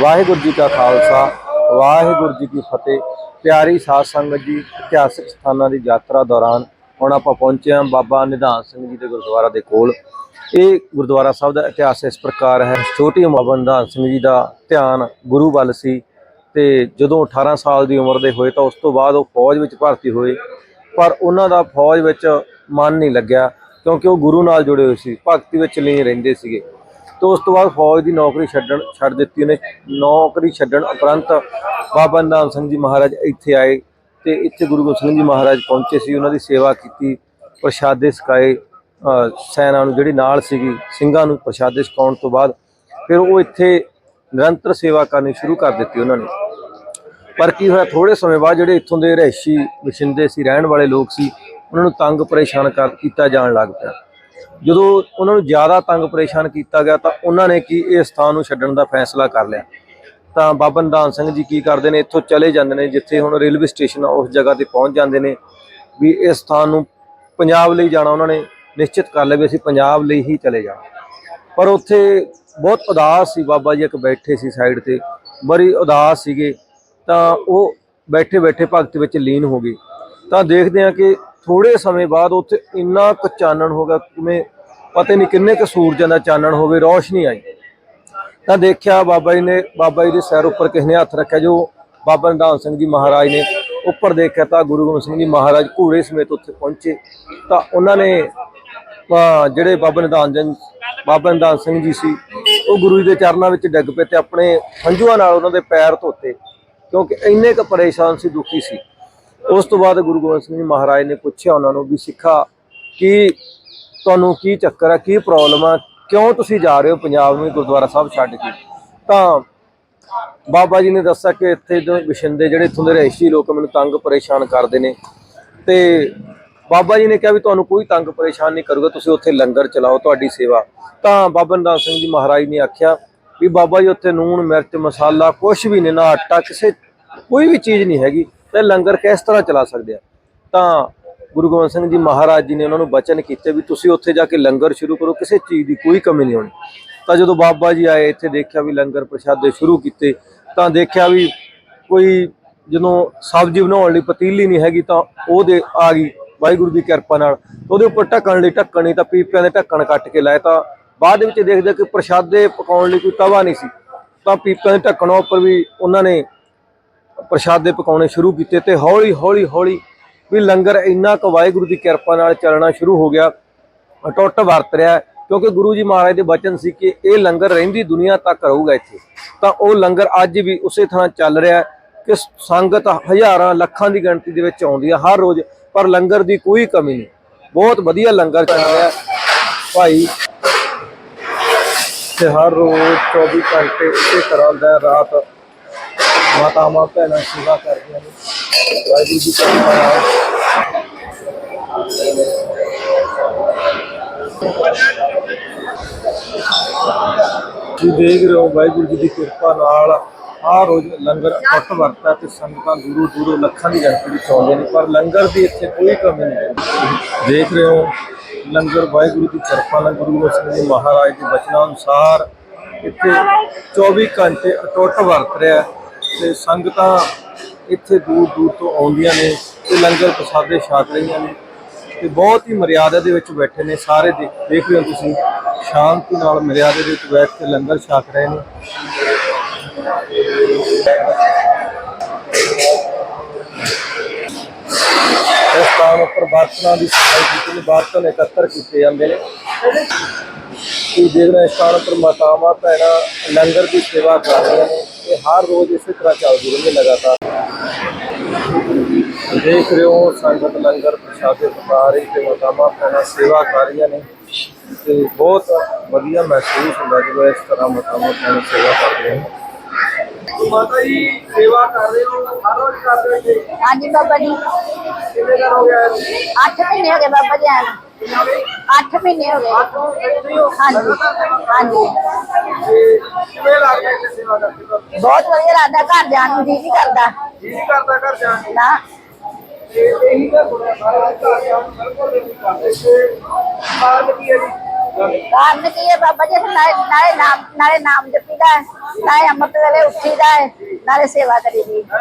ਵਾਹਿਗੁਰੂ ਜੀ ਕਾ ਖਾਲਸਾ, ਵਾਹਿਗੁਰੂ ਜੀ ਕੀ ਫਤਿਹ। ਪਿਆਰੀ ਸਾਧ ਸੰਗਤ ਜੀ, ਇਤਿਹਾਸਕ ਸਥਾਨਾਂ ਦੀ ਯਾਤਰਾ ਦੌਰਾਨ ਹੁਣ ਆਪਾਂ ਪਹੁੰਚੇ ਹਾਂ ਬਾਬਾ ਨਿਧਾਨ ਸਿੰਘ ਜੀ ਦੇ ਗੁਰਦੁਆਰਾ ਦੇ ਕੋਲ। ਇਹ ਗੁਰਦੁਆਰਾ ਸਾਹਿਬ ਦਾ ਇਤਿਹਾਸ ਇਸ ਪ੍ਰਕਾਰ ਹੈ। ਛੋਟੀ ਬਾਬਾ ਨਿਧਾਨ ਸਿੰਘ ਜੀ ਦਾ ਧਿਆਨ ਗੁਰੂ ਵੱਲ ਸੀ ਤੇ ਜਦੋਂ 18 ਸਾਲ ਦੀ ਉਮਰ ਦੇ ਹੋਏ ਤਾਂ ਉਸ ਤੋਂ ਬਾਅਦ ਉਹ ਫੌਜ ਵਿੱਚ ਭਰਤੀ ਹੋਏ। ਪਰ ਉਹਨਾਂ ਦਾ ਫੌਜ ਵਿੱਚ ਮਨ ਨਹੀਂ ਲੱਗਿਆ ਕਿਉਂਕਿ ਉਹ ਗੁਰੂ ਨਾਲ ਜੁੜੇ ਹੋਏ ਸੀ, ਭਗਤੀ ਵਿੱਚ ਲੀਨ ਰਹਿੰਦੇ ਸੀਗੇ। ਤੇ ਉਸ ਤੋਂ ਬਾਅਦ ਫੌਜ ਦੀ ਨੌਕਰੀ ਛੱਡਣ ਛੱਡ ਦਿੱਤੀ ਉਹਨੇ। ਨੌਕਰੀ ਛੱਡਣ ਉਪਰੰਤ ਬਾਬਾ ਨਿਧਾਨ ਸਿੰਘ ਜੀ ਮਹਾਰਾਜ ਇੱਥੇ ਆਏ ਤੇ ਇੱਥੇ ਗੁਰੂ ਗੋਬਿੰਦ ਸਿੰਘ ਜੀ ਮਹਾਰਾਜ ਪਹੁੰਚੇ ਸੀ। ਉਹਨਾਂ ਦੀ ਸੇਵਾ ਕੀਤੀ, ਪ੍ਰਸ਼ਾਦੇ ਛਕਾਏ ਸੈਨਾ ਨੂੰ ਜਿਹੜੀ ਨਾਲ ਸੀਗੀ, ਸਿੰਘਾਂ ਨੂੰ ਪ੍ਰਸ਼ਾਦੇ ਛਕਾਉਣ ਤੋਂ ਬਾਅਦ ਫਿਰ ਉਹ ਇੱਥੇ ਨਿਰੰਤਰ ਸੇਵਾ ਕਰਨੀ ਸ਼ੁਰੂ ਕਰ ਦਿੱਤੀ ਉਹਨਾਂ ਨੇ। ਪਰ ਕੀ ਹੋਇਆ ਥੋੜੇ ਸਮੇਂ ਬਾਅਦ ਜਿਹੜੇ ਇੱਥੋਂ ਦੇ ਰਹਿਸ਼ੀ ਵਸਿੰਦੇ ਸੀ, ਰਹਿਣ ਵਾਲੇ ਲੋਕ ਸੀ, ਉਹਨਾਂ ਨੂੰ ਤੰਗ ਪਰੇਸ਼ਾਨ ਕਰ ਕੀਤਾ ਜਾਣ ਲੱਗ ਪਿਆ। ਜਦੋਂ ਉਹਨਾਂ ਨੂੰ ਜ਼ਿਆਦਾ ਤੰਗ ਪਰੇਸ਼ਾਨ ਕੀਤਾ ਗਿਆ ਤਾਂ ਉਹਨਾਂ ਨੇ ਕੀ ਇਹ ਸਥਾਨ ਨੂੰ ਛੱਡਣ ਦਾ ਫੈਸਲਾ ਕਰ ਲਿਆ? ਤਾਂ ਬਾਬਾ ਨਿਧਾਨ ਸਿੰਘ ਜੀ ਕੀ ਕਰਦੇ ਨੇ? ਇੱਥੋਂ ਚਲੇ ਜਾਂਦੇ ਨੇ, ਜਿੱਥੇ ਹੁਣ ਰੇਲਵੇ ਸਟੇਸ਼ਨ ਆ, ਉਸ ਜਗ੍ਹਾ ਤੇ ਪਹੁੰਚ ਜਾਂਦੇ ਨੇ ਵੀ ਇਸ ਸਥਾਨ ਨੂੰ ਪੰਜਾਬ ਲਈ ਜਾਣਾ ਉਹਨਾਂ ਨੇ, ਨਿਸ਼ਚਿਤ ਕਰ ਲਿਆ ਵੀ ਅਸੀਂ ਪੰਜਾਬ ਲਈ ਹੀ ਚਲੇ ਜਾਣਾ। ਪਰ ਉੱਥੇ ਬਹੁਤ ਉਦਾਸ ਸੀ ਬਾਬਾ ਜੀ, ਇੱਕ ਬੈਠੇ ਸੀ ਸਾਈਡ ਤੇ, ਬੜੀ ਉਦਾਸ ਸੀਗੇ, ਤਾਂ ਉਹ ਬੈਠੇ ਬੈਠੇ ਭਗਤ ਵਿੱਚ ਲੀਨ ਹੋ ਗਏ। ਤਾਂ ਦੇਖਦੇ ਆ ਕਿ ਥੋੜੇ ਸਮੇਂ ਬਾਅਦ ਉੱਥੇ ਇੰਨਾ ਕੁ ਚਾਨਣ ਹੋ ਗਿਆ, ਕਿਵੇਂ ਪਤਾ ਨਹੀਂ ਕਿੰਨੇ ਕੁ ਸੂਰਜਾਂ ਦਾ ਚਾਨਣ ਹੋਵੇ, ਰੋਸ਼ਨੀ ਆਈ। ਤਾਂ ਦੇਖਿਆ ਬਾਬਾ ਜੀ ਨੇ, ਬਾਬਾ ਜੀ ਦੇ ਸਿਰ ਉੱਪਰ ਕਿਸ ਨੇ ਹੱਥ ਰੱਖਿਆ, ਜੋ ਬਾਬਾ ਨਿਧਾਨ ਸਿੰਘ ਜੀ ਮਹਾਰਾਜ ਨੇ ਉੱਪਰ ਦੇਖਿਆ ਤਾਂ ਗੁਰੂ ਗੋਬਿੰਦ ਸਿੰਘ ਜੀ ਮਹਾਰਾਜ ਘੋੜੇ ਸਮੇਤ ਉੱਥੇ ਪਹੁੰਚੇ। ਤਾਂ ਉਹਨਾਂ ਨੇ ਜਿਹੜੇ ਬਾਬਾ ਨਿਧਾਨ ਜੀ ਬਾਬਾ ਨਿਧਾਨ ਸਿੰਘ ਜੀ ਸੀ, ਉਹ ਗੁਰੂ ਜੀ ਦੇ ਚਰਨਾਂ ਵਿੱਚ ਡਿੱਗ ਪਏ ਤੇ ਆਪਣੇ ਹੰਝੂਆਂ ਨਾਲ ਉਹਨਾਂ ਦੇ ਪੈਰ ਧੋਤੇ, ਕਿਉਂਕਿ ਇੰਨੇ ਕੁ ਪਰੇਸ਼ਾਨ ਸੀ, ਦੁਖੀ ਸੀ। ਉਸ ਤੋਂ ਬਾਅਦ ਗੁਰੂ ਗੋਬਿੰਦ ਸਿੰਘ ਜੀ ਮਹਾਰਾਜ ਨੇ ਪੁੱਛਿਆ ਉਹਨਾਂ ਨੂੰ ਵੀ ਸਿੱਖਾ, ਕੀ ਤੁਹਾਨੂੰ ਕੀ ਚੱਕਰ ਆ, ਕੀ ਪ੍ਰੋਬਲਮ ਆ, ਕਿਉਂ ਤੁਸੀਂ ਜਾ ਰਹੇ ਹੋ ਪੰਜਾਬ ਨੂੰ ਗੁਰਦੁਆਰਾ ਸਾਹਿਬ ਛੱਡ ਕੇ? ਤਾਂ ਬਾਬਾ ਜੀ ਨੇ ਦੱਸਿਆ ਕਿ ਇੱਥੇ ਦੇ ਵਿਸ਼ਿੰਦੇ ਜਿਹੜੇ ਇੱਥੋਂ ਦੇ ਰਹਿਸ਼ੀ ਲੋਕ ਮੈਨੂੰ ਤੰਗ ਪਰੇਸ਼ਾਨ ਕਰਦੇ ਨੇ। ਤੇ ਬਾਬਾ ਜੀ ਨੇ ਕਿਹਾ ਵੀ ਤੁਹਾਨੂੰ ਕੋਈ ਤੰਗ ਪਰੇਸ਼ਾਨ ਨਹੀਂ ਕਰੂਗਾ, ਤੁਸੀਂ ਉੱਥੇ ਲੰਗਰ ਚਲਾਓ, ਤੁਹਾਡੀ ਸੇਵਾ। ਤਾਂ ਬਾਬਾ ਨਿਧਾਨ ਸਿੰਘ ਜੀ ਮਹਾਰਾਜ ਨੇ ਆਖਿਆ ਵੀ ਬਾਬਾ ਜੀ ਉੱਥੇ ਨੂਣ ਮਿਰਚ, ਮਸਾਲਾ ਕੁਝ ਵੀ ਨਹੀਂ, ਨਾ ਆਟਾ, ਕਿਸੇ ਕੋਈ ਵੀ ਚੀਜ਼ ਨਹੀਂ ਹੈਗੀ। ਤੇ ਲੰਗਰ ਕਿਸ ਤਰ੍ਹਾਂ ਚਲਾ ਸਕਦੇ ਆ? ਤਾਂ ਗੁਰੂ ਗੋਬਿੰਦ ਸਿੰਘ ਜੀ ਮਹਾਰਾਜ ਜੀ ਨੇ ਉਹਨਾਂ ਨੂੰ ਬਚਨ ਕੀਤੇ ਵੀ ਤੁਸੀਂ ਉੱਥੇ ਜਾ ਕੇ ਲੰਗਰ ਸ਼ੁਰੂ ਕਰੋ, ਕਿਸੇ ਚੀਜ਼ ਦੀ ਕੋਈ ਕਮੀ ਨਹੀਂ ਹੋਣੀ। ਤਾਂ ਜਦੋਂ ਬਾਬਾ ਜੀ ਆਏ, ਇੱਥੇ ਦੇਖਿਆ ਵੀ ਲੰਗਰ ਪ੍ਰਸ਼ਾਦੇ ਸ਼ੁਰੂ ਕੀਤੇ, ਤਾਂ ਦੇਖਿਆ ਵੀ ਕੋਈ ਜਦੋਂ ਸਬਜ਼ੀ ਬਣਾਉਣ ਲਈ ਪਤੀਲੀ ਨਹੀਂ ਹੈਗੀ, ਤਾਂ ਉਹ ਦੇ ਆ ਗਈ ਵਾਹਿਗੁਰੂ ਦੀ ਕਿਰਪਾ ਨਾਲ। ਉਹਦੇ ਉੱਪਰ ਢੱਕਣ ਲਈ ਢੱਕਣ ਨਹੀਂ, ਤਾਂ ਪੀਪਿਆਂ ਦੇ ਢੱਕਣ ਕੱਟ ਕੇ ਲਾਏ, ਤਾਂ ਬਾਅਦ ਵਿੱਚ ਦੇਖਦੇ ਕਿ ਪ੍ਰਸ਼ਾਦੇ ਪਕਾਉਣ ਲਈ ਕੋਈ ਤਵਾ ਨਹੀਂ ਸੀ। ਤਾਂ ਪੀਪਿਆਂ ਦੇ ਢੱਕਣਾਂ ਉੱਪਰ ਵੀ ਉਹਨਾਂ ਨੇ ਪ੍ਰਸ਼ਾਦੇ ਪਕਾਉਣੇ ਸ਼ੁਰੂ ਕੀਤੇ ਤੇ ਹੌਲੀ ਹੌਲੀ ਹੌਲੀ ਵੀ ਲੰਗਰ ਇੰਨਾ ਕੁ ਵਾਹਿਗੁਰੂ ਦੀ ਕਿਰਪਾ ਨਾਲ ਚੱਲਣਾ ਸ਼ੁਰੂ ਹੋ ਗਿਆ। ਅਟੁੱਟ ਵਰਤ ਰਿਹਾ ਕਿਉਂਕਿ ਗੁਰੂ ਜੀ ਮਹਾਰਾਜ ਦੇ ਬਚਨ ਸੀ ਕਿ ਇਹ ਲੰਗਰ ਰਹਿੰਦੀ ਦੁਨੀਆ ਤੱਕ ਰਹੂਗਾ ਇੱਥੇ। ਤਾਂ ਉਹ ਲੰਗਰ ਅੱਜ ਵੀ ਉਸੇ ਤਰ੍ਹਾਂ ਚੱਲ ਰਿਹਾ ਕਿ ਸੰਗਤ ਹਜ਼ਾਰਾਂ ਲੱਖਾਂ ਦੀ ਗਿਣਤੀ ਦੇ ਵਿੱਚ ਆਉਂਦੀ ਹੈ ਹਰ ਰੋਜ਼, ਪਰ ਲੰਗਰ ਦੀ ਕੋਈ ਕਮੀ ਨਹੀਂ। ਬਹੁਤ ਵਧੀਆ ਲੰਗਰ ਚੱਲ ਰਿਹਾ ਭਾਈ ਤੇ ਹਰ ਰੋਜ਼ 24 ਘੰਟੇ ਇਸੇ ਤਰ੍ਹਾਂ ਦਾ ਰਾਤ ਮਾਤਾਵਾਂ, ਭੈਣਾਂ ਸੇਵਾ ਕਰਦੀਆਂ ਨੇ। ਵਾਹਿਗੁਰੂ ਜੀ ਕਾ ਖਾਲਸਾ। ਜੀ ਦੇਖ ਰਹੇ ਹੋ ਵਾਹਿਗੁਰੂ ਜੀ ਦੀ ਕਿਰਪਾ ਨਾਲ ਹਰ ਰੋਜ਼ ਲੰਗਰ ਅਟੁੱਟ ਵਰਤਾ ਤੇ ਸੰਗਤਾਂ ਦੂਰੋਂ ਦੂਰੋਂ ਲੱਖਾਂ ਦੀ ਗਿਣਤੀ ਵਿੱਚ ਆਉਂਦੇ ਨੇ, ਪਰ ਲੰਗਰ ਦੀ ਇੱਥੇ ਕੋਈ ਕਮੀ ਨਹੀਂ ਹੈ। ਦੇਖ ਰਹੇ ਹੋ ਲੰਗਰ ਵਾਹਿਗੁਰੂ ਦੀ ਕਿਰਪਾ ਨਾਲ ਗੁਰੂ ਗੋਬਿੰਦ ਸਿੰਘ ਜੀ ਮਹਾਰਾਜ ਦੇ ਬਚਨਾਂ ਅਨੁਸਾਰ ਇੱਥੇ 24 ਘੰਟੇ ਅਟੁੱਟ ਵਰਤ ਰਿਹਾ ਤੇ ਸੰਗਤਾਂ ਇੱਥੇ ਦੂਰ ਦੂਰ ਤੋਂ ਆਉਂਦੀਆਂ ਨੇ ਤੇ ਲੰਗਰ ਪ੍ਰਸਾਦੇ ਛਕ ਰਹੀਆਂ ਨੇ ਤੇ ਬਹੁਤ ਹੀ ਮਰਿਆਦਾ ਦੇ ਵਿੱਚ ਬੈਠੇ ਨੇ, ਸਾਰੇ ਦੇਖ ਦੇਖ ਰਹੇ ਹੋ ਤੁਸੀਂ, ਸ਼ਾਂਤੀ ਨਾਲ ਮਰਿਆਦਾ ਦੇ ਵਿੱਚ ਬੈਠ ਕੇ ਲੰਗਰ ਛਕ ਰਹੇ ਨੇ। ਇਸ ਸਥਾਨ ਉੱਪਰ ਬਰਤਨਾਂ ਦੀ ਸਫ਼ਾਈ ਕੀਤੀ ਨੇ ਬਰਤਨ ਇਕੱਤਰ ਕੀਤੇ ਜਾਂਦੇ ਨੇ। ਕੀ ਦੇਖਣਾ ਇਸ ਸਥਾਨ ਉੱਪਰ ਮਾਤਾਵਾਂ ਭੈਣਾਂ ਲੰਗਰ ਦੀ ਸੇਵਾ ਕਰ ਰਹੀਆਂ ਨੇ। ਇਹ ਹਰ ਰੋਜ਼ ਇਸੇ ਤਰ੍ਹਾਂ ਚੱਲਦੀ ਰਹਿੰਦੀ ਹੈ ਲਗਾਤਾਰ। ਦੇਖ ਰਹੇ ਹੋ ਸੰਗਤ ਲੰਗਰ ਪ੍ਰਸ਼ਾਦੇ ਰਹੀ ਤੇ ਮਾਤਾਵਾਂ ਭੈਣਾਂ ਸੇਵਾ ਕਰ ਰਹੀਆਂ ਨੇ ਤੇ ਬਹੁਤ ਵਧੀਆ ਮਹਿਸੂਸ ਹੁੰਦਾ ਜਦੋਂ ਇਸ ਤਰ੍ਹਾਂ ਮਾਤਾਵਾਂ ਭੈਣਾਂ ਸੇਵਾ ਕਰਦੀਆਂ ਨੇ। ਮਾਤਾ ਜੀ ਸੇਵਾ ਕਰ ਰਹੇ ਹੋ ਹਰ ਰੋਜ਼ ਕਰ ਰਹੇ ਹੋ ਹਾਂਜੀ ਬਾਬਾ ਜੀ। ਕਿੰਨੇ ਦਿਨ ਹੋ ਗਿਆ 8 ਮਹੀਨੇ ਹੋ ਗਏ ਬਾਬਾ ਜੀ ਆਏ ਨੂੰ। ਮਹੀਨੇ ਹੋ ਗਏ। ਹਾਂਜੀ। ਹਾਂਜੀ। ਕਿਵੇਂ ਲੱਗਦਾ ਹੈ ਸੇਵਾ ਕਰਦੇ ਹੋ ਬਹੁਤ ਵਧੀਆ ਲੱਗਦਾ, ਘਰ ਜਾਣ ਨੂੰ ਜੀ ਨਹੀਂ ਕਰਦਾ। ਜੀ ਨਹੀਂ ਕਰਦਾ ਘਰ ਜਾਣ ਨੂੰ। ਨਾ ਤੇ ਇਹੀ ਤਾਂ ਬੜਾ ਸਾਰਾ ਘਰ ਜਾਣ ਨੂੰ ਬਿਲਕੁਲ ਨਹੀਂ ਕਰਦੇ ਤੇ ਕਾਰਨ ਕੀ ਹੈ ਜੀ? ਕਾਰਨ ਕੀ ਹੈ ਬਾਬਾ ਜੀ? ਅਸੀਂ ਨਾਲੇ ਨਾਲੇ ਨਾਮ ਨਾਲੇ ਨਾਮ ਜਪੀਦਾ ਹੈ ਨਾਲੇ ਅੰਮ੍ਰਿਤ ਵੇਲੇ ਉੱਠੀਦਾ ਹੈ ਨਾਲੇ ਸੇਵਾ ਕਰੀਦੀ ਹੈ।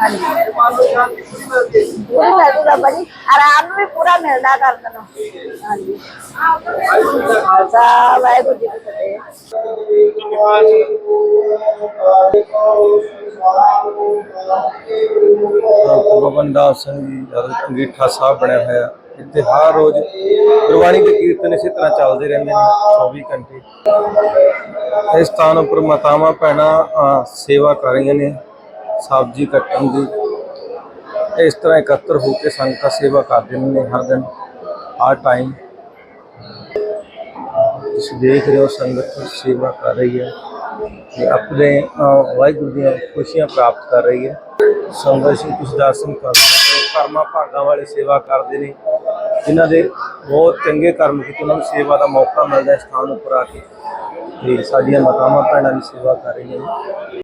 ਹਾਂਜੀ। ਪੂਰੀ ਮਿਲਦੀ ਬਾਬਾ ਜੀ। ਆਰਾਮ ਵੀ ਪੂਰਾ ਮਿਲਦਾ ਕਰਨ ਨੂੰ। ਹਾਂਜੀ। ਖਾਲਸਾ ਵਾਹਿਗੁਰੂ ਜੀ ਕੀ ਫਤਿਹ। ਭਗਵਾਨ ਦਾਸ ਸਿੰਘ ਜੀ ਦਾ ਅੰਗੀਠਾ ਸਾਹਿਬ ਬਣਿਆ ਹੋਇਆ। ਇੱਥੇ ਹਰ ਰੋਜ਼ ਗੁਰਬਾਣੀ ਦੇ ਕੀਰਤਨ ਇਸੇ ਤਰ੍ਹਾਂ ਚੱਲਦੇ ਰਹਿੰਦੇ ਨੇ 24 ਘੰਟੇ। ਇਸ ਸਥਾਨ ਉੱਪਰ ਮਾਤਾਵਾਂ, ਭੈਣਾਂ ਸੇਵਾ ਕਰ ਰਹੀਆਂ ਨੇ, ਸਬਜ਼ੀ ਕੱਟਣ ਦੀ। ਇਸ ਤਰ੍ਹਾਂ ਇਕੱਤਰ ਹੋ ਕੇ ਸੰਗਤਾਂ ਸੇਵਾ ਕਰਦੇ ਨੇ ਹਰ ਦਿਨ, ਹਰ ਟਾਈਮ ਤੁਸੀਂ ਦੇਖ ਰਹੇ ਹੋ ਸੰਗਤ ਸੇਵਾ ਕਰ ਰਹੀ ਹੈ ਤੇ ਆਪਣੇ ਵਾਹਿਗੁਰੂ ਦੀਆਂ ਖੁਸ਼ੀਆਂ ਪ੍ਰਾਪਤ ਕਰ ਰਹੀ ਹੈ। ਸੰਗਤ ਜੀ, ਤੁਸੀਂ ਦਰਸ਼ਨ ਕਰ ਸਕਦੇ ਕਰਮਾਂ ਭਾਗਾਂ ਵਾਲੇ ਸੇਵਾ ਕਰਦੇ ਨੇ, ਜਿਨ੍ਹਾਂ ਦੇ ਬਹੁਤ ਚੰਗੇ ਕਰਮ ਕੀਤੇ, ਉਹਨਾਂ ਨੂੰ ਸੇਵਾ ਦਾ ਮੌਕਾ ਮਿਲਦਾ ਸਥਾਨ ਉੱਪਰ ਆ ਕੇ। ਤੇ ਸਾਡੀਆਂ ਮਾਤਾਵਾਂ, ਭੈਣਾਂ ਦੀ ਸੇਵਾ ਕਰ ਰਹੀਆਂ ਨੇ।